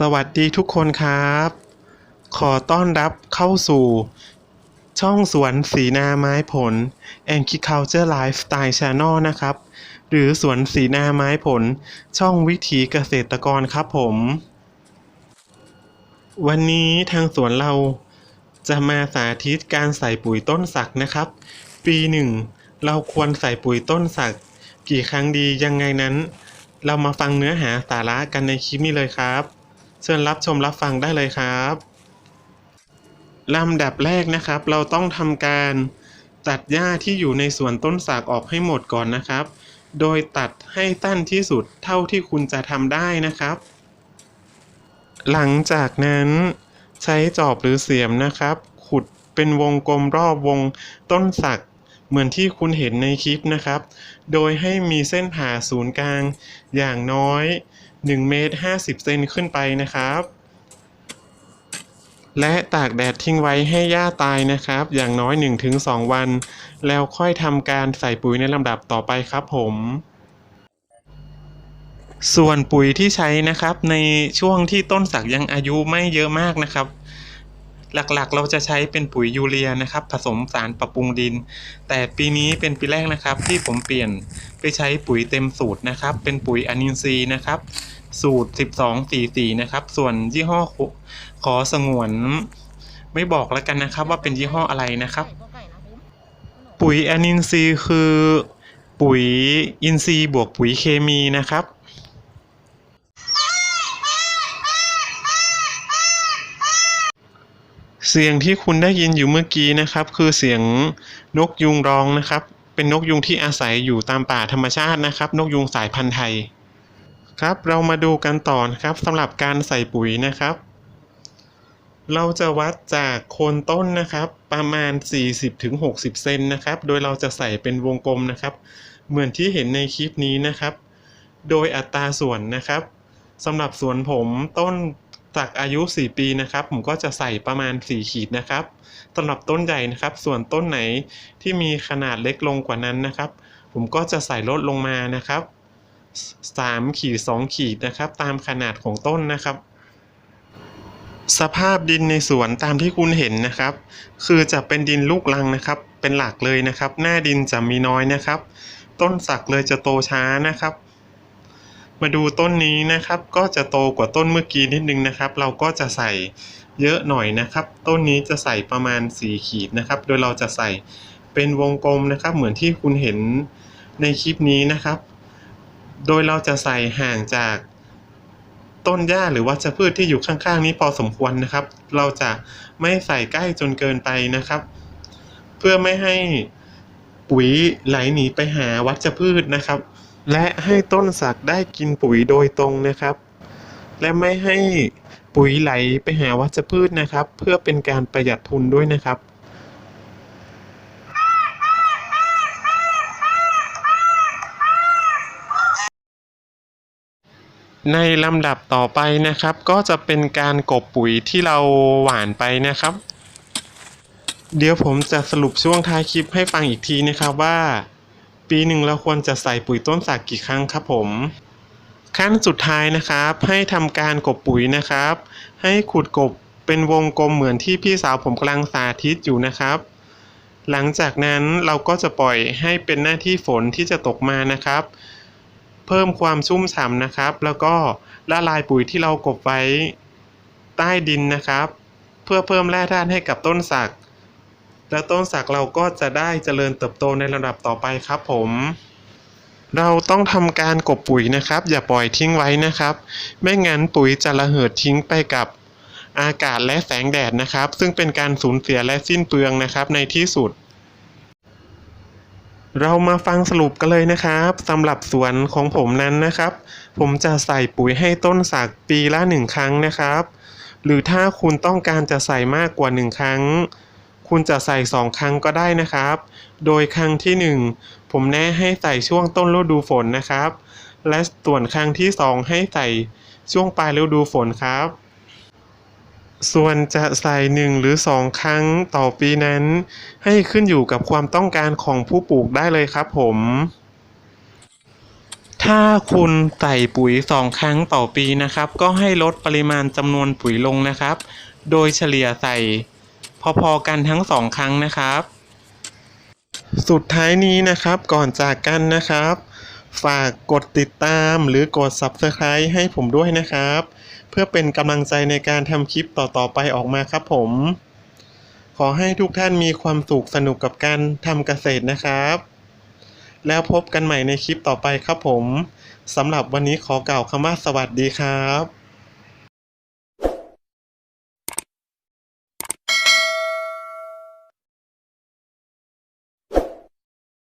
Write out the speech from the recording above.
สวัสดีทุกคนครับ ขอต้อนรับเข้าสู่ ช่องสวนสีนาไม้ผล Agriculture Lifestyle Channel นะครับ หรือสวนสีนาไม้ผล ช่องวิถีเกษตรกรครับผม วันนี้ทางสวนเราจะมาสาธิตการใส่ปุ๋ยต้นสักนะครับ ปีหนึ่งเราควรใส่ปุ๋ยต้นสัก กี่ครั้งดียังไงนั้น เรามาฟังเนื้อหาสาระกันในคลิปนี้เลยครับ เชิญรับชมรับฟังได้เลยครับลำดับแรกนะครับ เราต้องทำการตัดหญ้าที่อยู่ในสวนต้นสักออกให้หมดก่อนนะครับ โดยตัดให้ตั้นที่สุดเท่าที่คุณจะทำได้นะครับ หลังจากนั้นใช้จอบหรือเสียมนะครับ ขุดเป็นวงกลมรอบวงต้นสัก เหมือนที่คุณเห็นในคลิปนะครับ โดยให้มีเส้นผ่าศูนย์กลางอย่างน้อย1เมตร50 เซนขึ้นไปนะครับ และตากแดดทิ้งไว้ให้หญ้าตายนะครับ อย่างน้อย 1-2 วัน แล้วค่อยทำการใส่ปุ๋ยในลำดับต่อไปครับผมส่วนปุ๋ยที่ใช้นะครับในช่วงที่ต้นสักยังอายุไม่เยอะมากนะครับ หลักๆ เราจะใช้เป็นปุ๋ยยูเรียนะครับ ผสมสารปรับปรุงดิน แต่ปีนี้เป็นปีแรกนะครับ ที่ผมเปลี่ยนไปใช้ปุ๋ยเต็มสูตรนะครับ เป็นปุ๋ยอนินทรีย์นะครับ สูตร 1244 นะครับ ส่วนยี่ห้อขขอสงวนไม่บอกแล้วกันนะครับ ว่าเป็นยี่ห้ออะไรนะครับ ปุ๋ยอนินทรีย์คือปุ๋ยอินทรีย์บวกปุ๋ยเคมีนะครับ เสียงที่คุณได้ยินอยู่เมื่อกี้นะครับ คือเสียงนกยุงร้องนะครับ เป็นนกยุงที่อาศัยอยู่ตามป่าธรรมชาตินะครับ นกยุงสายพันธุ์ไทย ครับเรามาดูกันต่อนะครับสำหรับการใส่ปุ๋ยนะครับ เราจะวัดจากโคนต้นนะครับ ประมาณ 40-60 เซนนะครับ โดยเราจะใส่เป็นวงกลมนะครับ เหมือนที่เห็นในคลิปนี้นะครับ โดยอัตราส่วนนะครับสำหรับสวนผมต้น จากอายุ 4 ปีนะครับ ผมก็จะใส่ประมาณ 4 ขีดนะครับสำหรับต้นใหญ่นะครับ ส่วนต้นไหนที่มีขนาดเล็กลงกว่านั้นนะครับ ผมก็จะใส่ลดลงมานะครับ 3 ขีด 2 ขีดนะครับ ตามขนาดของต้นนะครับสภาพดินในสวนตามที่คุณเห็นนะครับ คือจะเป็นดินลูกรังนะครับ เป็นหลักเลยนะครับ หน้าดินจะมีน้อยนะครับ ต้นสักเลยจะโตช้านะครับ มาดูต้นนี้นะครับ ก็จะโตกว่าต้นเมื่อกี้นิดนึงนะครับ เราก็จะใส่เยอะหน่อยนะครับ ต้นนี้จะใส่ประมาณ 4 ขีดนะครับ โดยเราจะใส่เป็นวงกลมนะครับ เหมือนที่คุณเห็นในคลิปนี้นะครับ โดยเราจะใส่ห่างจากต้นหญ้าหรือวัชพืชที่อยู่ข้างๆ นี้พอสมควรนะครับ เราจะไม่ใส่ใกล้จนเกินไปนะครับ เพื่อไม่ให้ปุ๋ยไหลหนีไปหาวัชพืชนะครับ และให้ต้นสักได้กินปุ๋ยโดยตรงนะครับ และไม่ให้ปุ๋ยไหลไปหาวัชพืชนะครับ เพื่อเป็นการประหยัดทุนด้วยนะครับ ในลำดับต่อไปนะครับ ก็จะเป็นการกบปุ๋ยที่เราหว่านไปนะครับ เดี๋ยวผมจะสรุปช่วงท้ายคลิปให้ฟังอีกทีนะครับว่า ปีหนึ่งเราควรจะใส่ปุ๋ยต้นสักกี่ครั้งครับผม ขั้นสุดท้ายนะครับ ให้ทำการกบปุ๋ยนะครับ ให้ขุดกบเป็นวงกลมเหมือนที่พี่สาวผมกำลังสาธิตอยู่นะครับ หลังจากนั้นเราก็จะปล่อยให้เป็นหน้าที่ฝนที่จะตกมานะครับ เพิ่มความชุ่มฉ่ำนะครับ แล้วก็ละลายปุ๋ยที่เรากบไว้ใต้ดินนะครับ เพื่อเพิ่มแร่ธาตุให้กับต้นสัก แล้วต้นสักเราก็จะได้เจริญเติบโตในระดับต่อไปครับผม เราต้องทำการกบปุ๋ยนะครับ อย่าปล่อยทิ้งไว้นะครับ ไม่งั้นปุ๋ยจะระเหิดทิ้งไปกับอากาศและแสงแดดนะครับ ซึ่งเป็นการสูญเสียและสิ้นเปลืองนะครับในที่สุด เรามาฟังสรุปกันเลยนะครับสำหรับสวนของผมนั้นนะครับ ผมจะใส่ปุ๋ยให้ต้นสักปีละหนึ่งครั้งนะครับ หรือถ้าคุณต้องการจะใส่มากกว่าหนึ่งครั้ง คุณจะใส่สองครั้งก็ได้นะครับ โดยครั้งที่หนึ่งผมแนะให้ใส่ช่วงต้นฤดูฝนนะครับ และส่วนครั้งที่สองให้ใส่ช่วงปลายฤดูฝนครับ ส่วนจะใส่หนึ่งหรือสองครั้งต่อปีนั้น ให้ขึ้นอยู่กับความต้องการของผู้ปลูกได้เลยครับผม ถ้าคุณใส่ปุ๋ยสองครั้งต่อปีนะครับ ก็ให้ลดปริมาณจำนวนปุ๋ยลงนะครับ โดยเฉลี่ยใส่ พอๆกันทั้งสองครั้งนะครับ สุดท้ายนี้นะครับก่อนจากกันนะครับ ฝากกดติดตามหรือกด Subscribe ให้ผมด้วยนะครับ เพื่อเป็นกำลังใจในการทำคลิปต่อๆไปออกมาครับผม ขอให้ทุกท่านมีความสุขสนุกกับการทำเกษตรนะครับ แล้วพบกันใหม่ในคลิปต่อไปครับผมสำหรับวันนี้ขอกล่าวคำว่าสวัสดีครับ